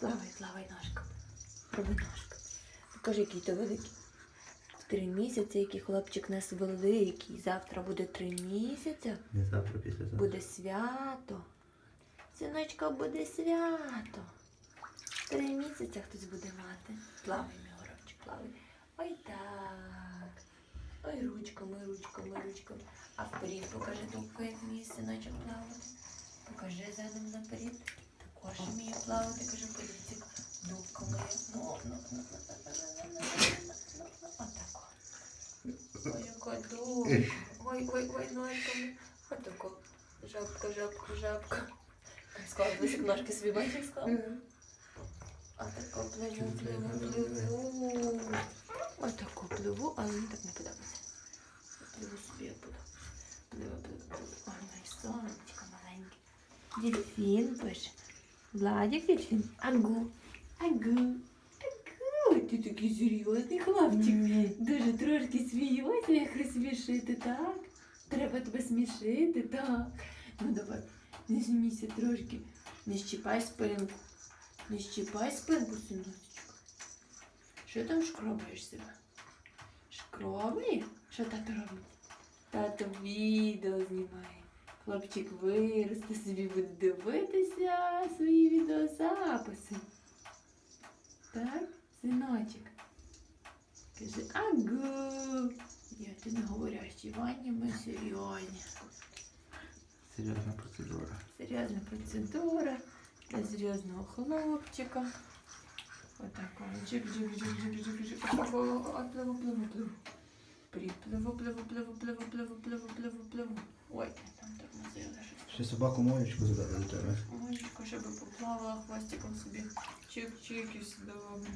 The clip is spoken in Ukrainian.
Плавай, плавай ножками. Роби ножками. Покажи, який ти великий. Три місяці, який хлопчик у нас великий. Завтра буде три місяці. Не завтра після завтра. Буде свято. Синочка, буде свято. Три місяці хтось буде мати. Плавай, мій горобчик, плавай. Ой так. Ой, ручками, ручками, ручками. А вперед покажи як мій синочок плавати. вміє плавати, каже, подітик, дубка моя. Ну, ну, ну, отако. Ой, яка дубка. Ой, ой, ой, ну, а отако. Жабка, жабка, жабка. Склав досі ножки собі, бачиш, склав? Отако пливу, пливу, пливу. Отако пливу, але мені так не подобається. Пливу собі, я буду. Пливу, пливу, пливу. Ой, ну моє сонечко маленьке. Дельфін пише. Владик дельфін. Агу. Агу. Агу. Ти такий серйозний хлопчик. Дуже трошки сміюся, як розсмішити, так? Треба тебе смішити, так. Ну давай, не смійся трошки. Не щіпай спинку. Не щіпай спинку, синочку. Що там шкробаєш себе? Шкробає? Що тато робить? Тато відео знімає. Хлопчик виросте, собі буде дивитися свої синочок. Каже, агу. Я ти не говорящий, Ваня, ми серйозні. Серйозна процедура. Серйозна процедура для серйозного хлопчика. Отак джик, джик. Пливу, пливу, пливу. Припливу, пливу, пливу, пливу, пливу, пливу, пливу, пливу. Ой, там тормозили щось. Ще собаку моєчку задали до тебе. Мочку, щоб поплавала хвостиком собі. Чик-чик і все добре.